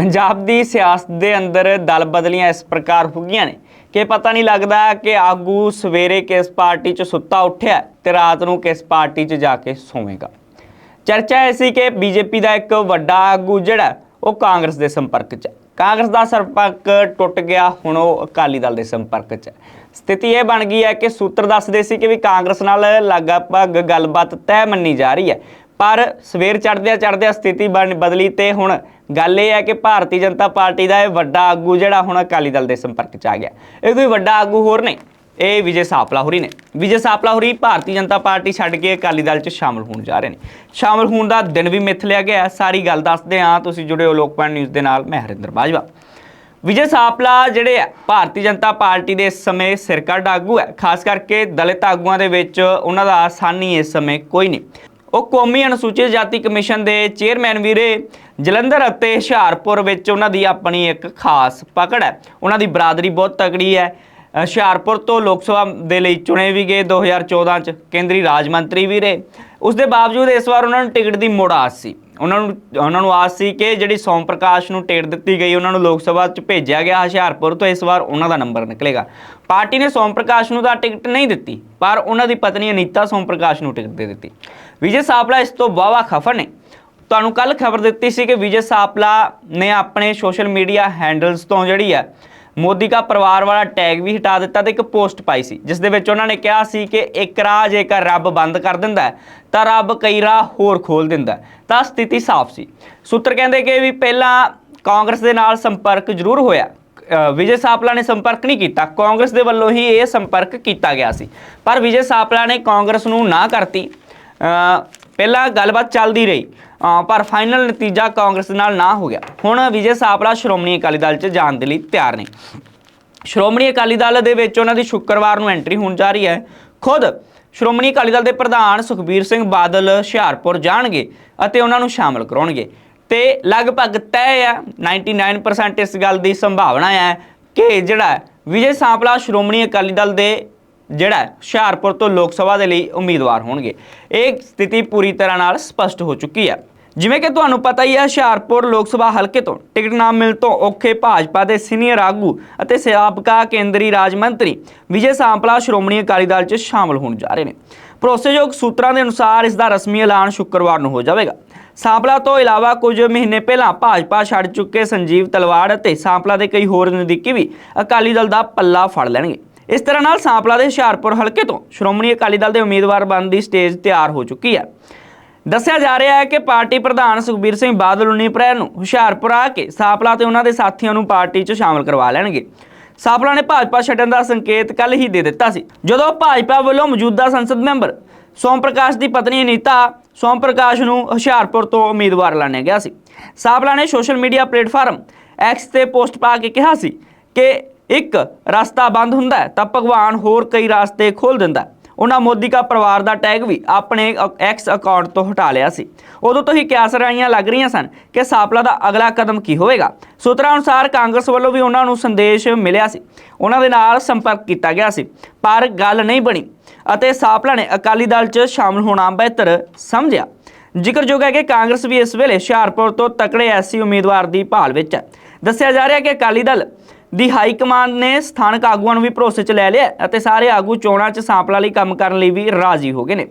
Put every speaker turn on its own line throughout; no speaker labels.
ਪੰਜਾਬ ਦੀ ਸਿਆਸਤ ਦੇ ਅੰਦਰ ਦਲ ਬਦਲੀਆਂ ਇਸ ਪ੍ਰਕਾਰ ਹੋ ਗਈਆਂ ਨੇ ਕਿ ਪਤਾ ਨਹੀਂ ਲੱਗਦਾ ਕਿ ਆਗੂ ਸਵੇਰੇ ਕਿਸ ਪਾਰਟੀ 'ਚ ਸੁੱਤਾ ਉੱਠਿਆ ਤੇ ਰਾਤ ਨੂੰ ਕਿਸ ਪਾਰਟੀ 'ਚ ਜਾ ਕੇ ਸੋਵੇਗਾ। ਚਰਚਾ ਐਸੀ ਕਿ ਬੀਜੇਪੀ ਦਾ ਇੱਕ ਵੱਡਾ ਆਗੂ ਜਿਹੜਾ ਉਹ ਕਾਂਗਰਸ ਦੇ ਸੰਪਰਕ 'ਚ ਹੈ। ਕਾਂਗਰਸ ਦਾ ਸੰਪਰਕ ਟੁੱਟ ਗਿਆ, ਹੁਣ ਉਹ ਅਕਾਲੀ ਦਲ ਦੇ ਸੰਪਰਕ 'ਚ ਹੈ। ਸਥਿਤੀ ਇਹ ਬਣ ਗਈ ਹੈ ਕਿ ਸੂਤਰ ਦੱਸਦੇ ਸੀ ਕਿ ਵੀ ਕਾਂਗਰਸ ਨਾਲ ਲਗਭਗ ਗੱਲਬਾਤ ਤੈਅ ਮੰਨੀ ਜਾ ਰਹੀ ਹੈ। ਪਰ ਸਵੇਰ ਚੜ੍ਹਦਿਆਂ ਚੜ੍ਹਦਿਆਂ ਸਥਿਤੀ ਬਣ ਬਦਲੀ ਤੇ ਹੁਣ ਗੱਲ ਇਹ ਹੈ ਕਿ ਭਾਰਤੀ ਜਨਤਾ ਪਾਰਟੀ ਦਾ ਇਹ ਵੱਡਾ ਆਗੂ ਜਿਹੜਾ ਹੁਣ ਅਕਾਲੀ ਦਲ ਦੇ ਸੰਪਰਕ 'ਚ ਆ ਗਿਆ। ਇਹ ਕੋਈ ਵੱਡਾ ਆਗੂ ਹੋਰ ਨਹੀਂ, ਇਹ ਵਿਜੇ ਸਾਪਲਾ ਹੋਰੀ ਨੇ। ਵਿਜੇ ਸਾਪਲਾ ਹੋਰੀ ਭਾਰਤੀ ਜਨਤਾ ਪਾਰਟੀ ਛੱਡ ਕੇ ਅਕਾਲੀ ਦਲ 'ਚ ਸ਼ਾਮਲ ਹੋਣ ਜਾ ਰਹੇ ਨੇ। ਸ਼ਾਮਲ ਹੋਣ ਦਾ ਦਿਨ ਵੀ ਮਿੱਥ ਲਿਆ ਗਿਆ ਸਾਰੀ ਗੱਲ ਦੱਸਦੇ ਹਾਂ, ਤੁਸੀਂ ਜੁੜੇ ਹੋ ਲੋਕਪਾਲ ਨਿਊਜ਼ ਦੇ ਨਾਲ, ਮੈਂ ਹਰਿੰਦਰ ਬਾਜਵਾ। ਵਿਜੇ ਸਾਪਲਾ ਜਿਹੜੇ ਆ, ਭਾਰਤੀ ਜਨਤਾ ਪਾਰਟੀ ਦੇ ਇਸ ਸਮੇਂ ਸਿਰਕੱਢ ਆਗੂ ਹੈ। ਖਾਸ ਕਰਕੇ ਦਲਿਤ ਆਗੂਆਂ ਦੇ ਵਿੱਚ ਉਹਨਾਂ ਦਾ ਆਸਾਨੀ ਇਸ ਸਮੇਂ ਕੋਈ ਨਹੀਂ। ਉਹ ਕੌਮੀ ਅਨੁਸੂਚਿਤ ਜਾਤੀ ਕਮਿਸ਼ਨ ਦੇ ਚੇਅਰਮੈਨ ਵੀਰੇ ਜਲੰਧਰ ਅਤੇ ਹੁਸ਼ਿਆਰਪੁਰ ਵਿੱਚ ਉਹਨਾਂ ਦੀ ਆਪਣੀ ਇੱਕ ਖਾਸ ਪਕੜ ਹੈ। ਉਹਨਾਂ ਦੀ ਬਰਾਦਰੀ ਬਹੁਤ ਤਕੜੀ ਹੈ। ਹੁਸ਼ਿਆਰਪੁਰ ਤੋਂ ਲੋਕ ਸਭਾ ਦੇ ਲਈ ਚੁਣੇ ਵੀ ਗਏ 2014 ਚ ਕੇਂਦਰੀ ਰਾਜ ਮੰਤਰੀ ਵੀ ਰਹੇ ਉਸ ਦੇ ਬਾਵਜੂਦ ਇਸ ਵਾਰ ਉਹਨਾਂ ਨੂੰ ਟਿਕਟ ਦੀ ਮੋੜ ਆਸ ਸੀ। ਉਹਨਾਂ ਨੂੰ ਉਹਨਾਂ ਨੂੰ ਆਸ ਸੀ ਕਿ ਜਿਹੜੀ ਸੋਮ ਪ੍ਰਕਾਸ਼ ਨੂੰ ਟਿਕਟ ਦਿੱਤੀ ਗਈ, ਉਹਨਾਂ ਨੂੰ ਲੋਕ ਸਭਾ 'ਚ ਭੇਜਿਆ ਗਿਆ ਹੁਸ਼ਿਆਰਪੁਰ ਤੋਂ, ਇਸ ਵਾਰ ਉਹਨਾਂ ਦਾ ਨੰਬਰ ਨਿਕਲੇਗਾ। ਪਾਰਟੀ ਨੇ ਸੋਮ ਪ੍ਰਕਾਸ਼ ਨੂੰ ਤਾਂ ਟਿਕਟ ਨਹੀਂ ਦਿੱਤੀ, ਪਰ ਉਹਨਾਂ ਦੀ ਪਤਨੀ ਅਨੀਤਾ ਸੋਮ ਪ੍ਰਕਾਸ਼ ਨੂੰ ਟਿਕਟ ਦੇ ਦਿੱਤੀ। ਵਿਜੇ ਸਾਪਲਾ ਇਸ ਤੋਂ ਵਾਵਾ ਖਫਨ ਨੇ। ਤੁਹਾਨੂੰ ਕੱਲ ਖਬਰ ਦਿੱਤੀ ਸੀ ਕਿ ਵਿਜੇ ਸਾਪਲਾ ਨੇ ਆਪਣੇ ਸੋਸ਼ਲ ਮੀਡੀਆ ਹੈਂਡਲਸ ਤੋਂ ਜਿਹੜੀ ਹੈ ਮੋਦੀ ਦਾ ਪਰਿਵਾਰ ਵਾਲਾ ਟੈਗ ਵੀ ਹਟਾ ਦਿੱਤਾ ਤੇ ਇੱਕ ਪੋਸਟ ਪਾਈ ਸੀ ਜਿਸ ਦੇ ਵਿੱਚ ਉਹਨਾਂ ਨੇ ਕਿਹਾ ਸੀ ਕਿ ਇੱਕ ਰਾਹ ਜੇਕਰ ਰੱਬ ਬੰਦ ਕਰ ਦਿੰਦਾ ਹੈ, ਤਾਂ ਰੱਬ ਕਈ ਰਾਹ ਹੋਰ ਖੋਲ ਦਿੰਦਾ ਤਾਂ ਸਥਿਤੀ ਸਾਫ਼ ਸੀ। ਸੂਤਰ ਕਹਿੰਦੇ ਕਿ ਵੀ ਪਹਿਲਾਂ ਕਾਂਗਰਸ ਦੇ ਨਾਲ ਸੰਪਰਕ ਜ਼ਰੂਰ ਹੋਇਆ। ਵਿਜੇ ਸਾਪਲਾ ਨੇ ਸੰਪਰਕ ਨਹੀਂ ਕੀਤਾ। ਕਾਂਗਰਸ ਦੇ ਵੱਲੋਂ ਹੀ ਇਹ ਸੰਪਰਕ ਕੀਤਾ ਗਿਆ ਸੀ। ਪਰ ਵਿਜੇ ਸਾਪਲਾ ਨੇ ਕਾਂਗਰਸ ਨੂੰ ਨਾ ਕਰਤੀ। ਪਹਿਲਾਂ ਗੱਲਬਾਤ ਚੱਲਦੀ ਰਹੀ ਪਰ ਫਾਈਨਲ ਨਤੀਜਾ ਕਾਂਗਰਸ ਨਾਲ ਨਾ ਹੋ ਗਿਆ। ਹੁਣ ਵਿਜੇ ਸਾਪਲਾ ਸ਼੍ਰੋਮਣੀ ਅਕਾਲੀ ਦਲ 'ਚ ਜਾਣ ਦੇ ਲਈ ਤਿਆਰ ਨੇ। ਸ਼੍ਰੋਮਣੀ ਅਕਾਲੀ ਦਲ ਦੇ ਵਿੱਚ ਉਹਨਾਂ ਦੀ ਸ਼ੁੱਕਰਵਾਰ ਨੂੰ ਐਂਟਰੀ ਹੋਣ ਜਾ ਰਹੀ ਹੈ। ਖੁਦ ਸ਼੍ਰੋਮਣੀ ਅਕਾਲੀ ਦਲ ਦੇ ਪ੍ਰਧਾਨ ਸੁਖਬੀਰ ਸਿੰਘ ਬਾਦਲ ਹੁਸ਼ਿਆਰਪੁਰ ਜਾਣਗੇ ਅਤੇ ਉਹਨਾਂ ਨੂੰ ਸ਼ਾਮਲ ਕਰਾਉਣਗੇ। ਤੇ ਲਗਭਗ ਤੈਅ ਆ 99% ਇਸ ਗੱਲ ਦੀ ਸੰਭਾਵਨਾ ਹੈ ਕਿ ਜਿਹੜਾ ਵਿਜੇ ਸਾਂਪਲਾ ਸ਼੍ਰੋਮਣੀ ਅਕਾਲੀ ਦਲ ਦੇ ਜਿਹੜਾ ਹੁਸ਼ਿਆਰਪੁਰ ਤੋਂ ਲੋਕ ਸਭਾ ਦੇ ਲਈ ਉਮੀਦਵਾਰ ਹੋਣਗੇ। ਇਹ ਸਥਿਤੀ ਪੂਰੀ ਤਰ੍ਹਾਂ ਨਾਲ ਸਪਸ਼ਟ ਹੋ ਚੁੱਕੀ ਹੈ। ਜਿਵੇਂ ਕਿ ਤੁਹਾਨੂੰ ਪਤਾ ਹੀ ਹੈ, ਹੁਸ਼ਿਆਰਪੁਰ ਲੋਕ ਸਭਾ ਹਲਕੇ ਤੋਂ ਟਿਕਟ ਨਾ ਮਿਲ ਤੋਂ ਔਖੇ ਭਾਜਪਾ ਦੇ ਸੀਨੀਅਰ ਆਗੂ ਅਤੇ ਸਾਬਕਾ ਕੇਂਦਰੀ ਰਾਜ ਮੰਤਰੀ ਵਿਜੇ ਸਾਂਪਲਾ ਸ਼੍ਰੋਮਣੀ ਅਕਾਲੀ ਦਲ 'ਚ ਸ਼ਾਮਲ ਹੋਣ ਜਾ ਰਹੇ ਨੇ। ਭਰੋਸੇਯੋਗ ਸੂਤਰਾਂ ਦੇ ਅਨੁਸਾਰ ਇਸ ਦਾ ਰਸਮੀ ਐਲਾਨ ਸ਼ੁੱਕਰਵਾਰ ਨੂੰ ਹੋ ਜਾਵੇਗਾ। ਸਾਂਪਲਾ ਤੋਂ ਇਲਾਵਾ ਕੁਝ ਮਹੀਨੇ ਪਹਿਲਾਂ ਭਾਜਪਾ ਛੱਡ ਚੁੱਕੇ ਸੰਜੀਵ ਤਲਵਾੜ ਅਤੇ ਸਾਂਪਲਾ ਦੇ ਕਈ ਹੋਰ ਨਜ਼ਦੀਕੀ ਵੀ ਅਕਾਲੀ ਦਲ ਦਾ ਪੱਲਾ ਫੜ ਲੈਣਗੇ। ਇਸ ਤਰ੍ਹਾਂ ਨਾਲ ਸਾਂਪਲਾ ਦੇ ਹੁਸ਼ਿਆਰਪੁਰ ਹਲਕੇ ਤੋਂ ਸ਼੍ਰੋਮਣੀ ਅਕਾਲੀ ਦਲ ਦੇ ਉਮੀਦਵਾਰ ਬਣਨ ਦੀ ਸਟੇਜ ਤਿਆਰ ਹੋ ਚੁੱਕੀ ਹੈ। ਦੱਸਿਆ ਜਾ ਰਿਹਾ ਹੈ ਕਿ ਪਾਰਟੀ ਪ੍ਰਧਾਨ ਸੁਖਬੀਰ ਸਿੰਘ ਬਾਦਲ 19 ਅਪ੍ਰੈਲ ਨੂੰ ਹੁਸ਼ਿਆਰਪੁਰ ਆ ਕੇ ਸਾਂਪਲਾ ਤੇ ਉਹਨਾਂ ਦੇ ਸਾਥੀਆਂ ਨੂੰ ਪਾਰਟੀ 'ਚ ਸ਼ਾਮਲ ਕਰਵਾ ਲੈਣਗੇ। ਸਾਂਪਲਾ ਨੇ ਭਾਜਪਾ ਛੱਡਣ ਦਾ ਸੰਕੇਤ ਕੱਲ ਹੀ ਦੇ ਦਿੱਤਾ ਸੀ। ਜਦੋਂ ਭਾਜਪਾ ਵੱਲੋਂ ਮੌਜੂਦਾ ਸੰਸਦ ਮੈਂਬਰ ਸੋਮ ਪ੍ਰਕਾਸ਼ ਦੀ ਪਤਨੀ ਅਨੀਤਾ ਸੋਮ ਪ੍ਰਕਾਸ਼ ਨੂੰ ਹੁਸ਼ਿਆਰਪੁਰ ਤੋਂ ਉਮੀਦਵਾਰ ਲਾਣਿਆ ਗਿਆ ਸੀ। ਸਾਪਲਾ ਨੇ ਸੋਸ਼ਲ ਮੀਡੀਆ ਪਲੇਟਫਾਰਮ ਐਕਸ ਤੇ ਪੋਸਟ ਪਾ ਕੇ ਕਿਹਾ ਸੀ ਕਿ ਇੱਕ ਰਸਤਾ ਬੰਦ ਹੁੰਦਾ ਤਾਂ ਭਗਵਾਨ ਹੋਰ ਕਈ ਰਸਤੇ ਖੋਲ ਦਿੰਦਾ ਉਹਨਾਂ ਮੋਦੀ ਦਾ ਪਰਿਵਾਰ ਦਾ ਟੈਗ ਵੀ ਆਪਣੇ ਐਕਸ ਅਕਾਊਂਟ ਤੋਂ ਹਟਾ ਲਿਆ ਸੀ। ਉਦੋਂ ਤੋਂ ਹੀ ਕਿਆਸ ਰਾਈਆਂ ਲੱਗ ਰਹੀਆਂ ਸਨ ਕਿ ਸਾਪਲਾ ਦਾ ਅਗਲਾ ਕਦਮ ਕੀ ਹੋਵੇਗਾ। ਸੂਤਰਾਂ ਅਨੁਸਾਰ ਕਾਂਗਰਸ ਵੱਲੋਂ ਵੀ ਉਹਨਾਂ ਨੂੰ ਸੰਦੇਸ਼ ਮਿਲਿਆ ਸੀ। ਉਹਨਾਂ ਦੇ ਨਾਲ ਸੰਪਰਕ ਕੀਤਾ ਗਿਆ ਸੀ, ਪਰ ਗੱਲ ਨਹੀਂ ਬਣੀ ਅਤੇ ਸਾਪਲਾ ਨੇ ਅਕਾਲੀ ਦਲ 'ਚ ਸ਼ਾਮਲ ਹੋਣਾ ਬਿਹਤਰ ਸਮਝਿਆ। ਜ਼ਿਕਰਯੋਗ ਹੈ ਕਿ ਕਾਂਗਰਸ ਵੀ ਇਸ ਵੇਲੇ ਹੁਸ਼ਿਆਰਪੁਰ ਤੋਂ ਤਕੜੇ ਐਸੀ ਉਮੀਦਵਾਰ ਦੀ ਭਾਲ ਵਿੱਚ ਹੈ। ਦੱਸਿਆ ਜਾ ਰਿਹਾ ਹੈ ਕਿ ਅਕਾਲੀ ਦਲ ਦੀ ਹਾਈ ਕਮਾਂਡ ਨੇ ਸਥਾਨਕ ਆਗੂਆਂ ਨੂੰ ਵੀ ਭਰੋਸੇ 'ਚ ਲੈ ਲਿਆ ਅਤੇ ਸਾਰੇ ਆਗੂ ਚੋਣਾਂ 'ਚ ਸਾਂਪਲਾ ਲਈ ਕੰਮ ਕਰਨ ਲਈ ਵੀ ਰਾਜ਼ੀ ਹੋ ਗਏ ਨੇ।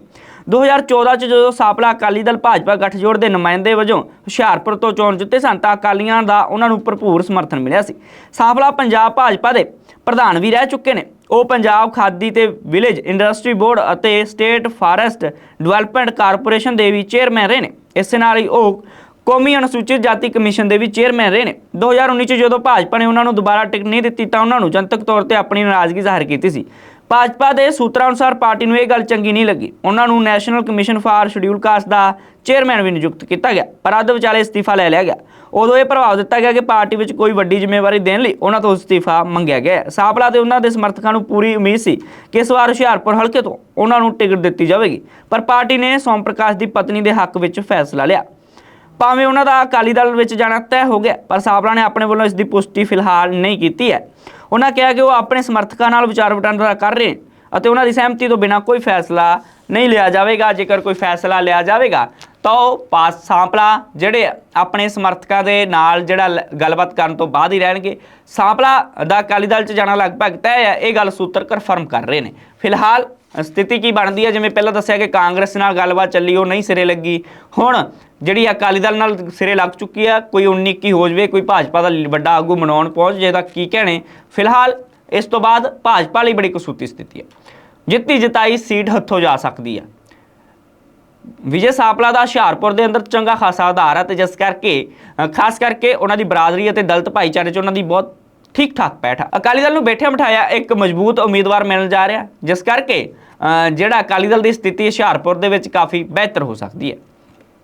2014 'ਚ ਜਦੋਂ ਸਾਪਲਾ ਅਕਾਲੀ ਦਲ ਭਾਜਪਾ ਗੱਠਜੋੜ ਦੇ ਨੁਮਾਇੰਦੇ ਵਜੋਂ ਹੁਸ਼ਿਆਰਪੁਰ ਤੋਂ ਚੋਣ ਜਿੱਤੇ ਸਨ ਤਾਂ ਅਕਾਲੀਆਂ ਦਾ ਉਹਨਾਂ ਨੂੰ ਭਰਪੂਰ ਸਮਰਥਨ ਮਿਲਿਆ ਸੀ। ਸਾਪਲਾ ਪੰਜਾਬ ਭਾਜਪਾ ਦੇ ਪ੍ਰਧਾਨ ਵੀ ਰਹਿ ਚੁੱਕੇ ਨੇ। ਉਹ ਪੰਜਾਬ ਖਾਦੀ ਤੇ ਵਿਲੇਜ, ਇੰਡਸਟਰੀ ਬੋਰਡ ਅਤੇ ਸਟੇਟ ਫਾਰੈਸਟ ਡਿਵੈਲਪਮੈਂਟ ਕਾਰਪੋਰੇਸ਼ਨ ਦੇ ਵੀ ਚੇਅਰਮੈਨ ਰਹੇ ਨੇ। ਇਸੇ ਨਾਲ ਹੀ ਉਹ ਕੌਮੀ ਅਨੁਸੂਚਿਤ ਜਾਤੀ ਕਮਿਸ਼ਨ ਦੇ ਵੀ ਚੇਅਰਮੈਨ ਰਹੇ ਨੇ। 2019 ਚ ਜਦੋਂ ਭਾਜਪਾ ਨੇ ਉਹਨਾਂ ਨੂੰ ਦੁਬਾਰਾ ਟਿਕਟ ਨਹੀਂ ਦਿੱਤੀ ਤਾਂ ਉਹਨਾਂ ਨੂੰ ਜਨਤਕ ਤੌਰ ਤੇ ਆਪਣੀ ਨਾਰਾਜ਼ਗੀ ਜ਼ਾਹਰ ਕੀਤੀ ਸੀ। ਭਾਜਪਾ ਦੇ ਸੂਤਰਾਂ ਅਨੁਸਾਰ ਪਾਰਟੀ ਨੂੰ ਇਹ ਗੱਲ ਚੰਗੀ ਨਹੀਂ ਲੱਗੀ। ਉਹਨਾਂ ਨੂੰ national commission for scheduled caste the chairman ਵੀ ਨਿਯੁਕਤ ਕੀਤਾ ਗਿਆ, ਪਰ ਅੱਧ ਵਿਚਾਲੇ ਅਸਤੀਫਾ ਲੈ ਲਿਆ ਗਿਆ। ਉਦੋਂ ਇਹ ਪ੍ਰਭਾਵ ਦਿੱਤਾ ਗਿਆ ਕਿ ਪਾਰਟੀ ਵਿੱਚ ਕੋਈ ਵੱਡੀ ਜ਼ਿੰਮੇਵਾਰੀ ਦੇਣ ਲਈ ਉਹਨਾਂ ਤੋਂ ਅਸਤੀਫਾ ਮੰਗਿਆ ਗਿਆ ਹੈ। ਸਾਪਲਾ ਤੇ ਉਹਨਾਂ ਦੇ ਸਮਰਥਕਾਂ ਨੂੰ ਪੂਰੀ ਉਮੀਦ ਸੀ ਕਿ ਇਸ ਵਾਰ ਹੁਸ਼ਿਆਰਪੁਰ ਹਲਕੇ ਤੋਂ ਉਹਨਾਂ ਨੂੰ ਟਿਕਟ ਦਿੱਤੀ ਜਾਵੇਗੀ, ਪਰ ਪਾਰਟੀ ਨੇ ਸੋਮ ਪ੍ਰਕਾਸ਼ ਦੀ ਪਤਨੀ ਦੇ ਹੱਕ ਵਿੱਚ ਫੈਸਲਾ ਲਿਆ। ਭਾਵੇਂ ਉਹਨਾਂ ਦਾ ਅਕਾਲੀ ਦਲ ਵਿੱਚ ਜਾਣਾ ਤੈਅ ਹੋ ਗਿਆ, ਪਰ ਸਾਬਰਾ ਨੇ ਆਪਣੇ ਵੱਲੋਂ ਇਸ ਦੀ ਪੁਸ਼ਟੀ ਫਿਲਹਾਲ ਨਹੀਂ ਕੀਤੀ ਹੈ। ਉਹਨਾਂ ਕਿਹਾ ਕਿ ਉਹ ਆਪਣੇ ਸਮਰਥਕਾਂ ਨਾਲ ਵਿਚਾਰ ਵਟਾਂਦਰਾ ਕਰ ਰਹੇ ਅਤੇ ਉਹਨਾਂ ਦੀ ਸਹਿਮਤੀ ਤੋਂ ਬਿਨਾਂ ਕੋਈ ਫੈਸਲਾ ਨਹੀਂ ਲਿਆ ਜਾਵੇਗਾ। ਜੇਕਰ ਕੋਈ ਫੈਸਲਾ ਲਿਆ ਜਾਵੇਗਾ ਤਾਂ ਉਹ ਪਾਸ ਸਾਂਪਲਾ ਜਿਹੜੇ ਆਪਣੇ ਸਮਰਥਕਾਂ ਦੇ ਨਾਲ ਜਿਹੜਾ ਲ- ਗੱਲਬਾਤ ਕਰਨ ਤੋਂ ਬਾਅਦ ਹੀ ਰਹਿਣਗੇ। ਸਾਂਪਲਾ ਦਾ ਅਕਾਲੀ ਦਲ 'ਚ ਜਾਣਾ ਲਗਭਗ ਤੈਅ ਹੈ, ਇਹ ਗੱਲ ਸੂਤਰ ਕਨਫਰਮ ਕਰ ਰਹੇ ਨੇ। ਫਿਲਹਾਲ ਸਥਿਤੀ ਕੀ ਬਣਦੀ ਹੈ? ਜਿਵੇਂ ਪਹਿਲਾਂ ਦੱਸਿਆ ਕਿ ਕਾਂਗਰਸ ਨਾਲ ਗੱਲਬਾਤ ਚੱਲੀ, ਉਹ ਨਹੀਂ ਸਿਰੇ ਲੱਗੀ। ਹੁਣ ਜਿਹੜੀ ਅਕਾਲੀ ਦਲ ਨਾਲ ਸਿਰੇ ਲੱਗ ਚੁੱਕੀ ਆ, ਕੋਈ 19 ਕੀ ਹੋ ਜਵੇ, ਕੋਈ ਭਾਜਪਾ ਦਾ ਵੱਡਾ ਆਗੂ ਮਨਾਉਣ ਪਹੁੰਚ ਜੇ ਤਾਂ ਕੀ ਕਹਿਣੇ? ਫਿਲਹਾਲ ਇਸ ਤੋਂ ਬਾਅਦ ਭਾਜਪਾ ਲਈ ਬੜੀ ਕਸੂਤੀ ਸਥਿਤੀ ਹੈ। ਜਿੱਤੀ ਜਿਤਾਈ ਸੀਟ ਹੱਥੋਂ ਜਾ ਸਕਦੀ ਹੈ। ਵਿਜੇ ਸਾਪਲਾ ਦਾ ਹੁਸ਼ਿਆਰਪੁਰ ਦੇ ਅੰਦਰ ਚੰਗਾ ਖਾਸਾ ਆਧਾਰ ਹੈ ਤੇ ਜਿਸ ਕਰਕੇ ਖਾਸ ਕਰਕੇ ਉਹਨਾਂ ਦੀ ਬਰਾਦਰੀ ਅਤੇ ਦਲਿਤ ਭਾਈਚਾਰੇ 'ਚ ਉਹਨਾਂ ਦੀ ਬਹੁਤ ਠੀਕ ਠਾਕ ਬੈਠਾ ਅਕਾਲੀ ਦਲ ਨੂੰ ਬੈਠਿਆ ਬਿਠਾਇਆ ਇੱਕ ਮਜ਼ਬੂਤ ਉਮੀਦਵਾਰ ਮਿਲਣ ਜਾ ਰਿਹਾ, ਜਿਸ ਕਰਕੇ ਜਿਹੜਾ ਅਕਾਲੀ ਦਲ ਦੀ ਸਥਿਤੀ ਹੁਸ਼ਿਆਰਪੁਰ ਦੇ ਵਿੱਚ ਕਾਫੀ ਬਿਹਤਰ ਹੋ ਸਕਦੀ ਹੈ।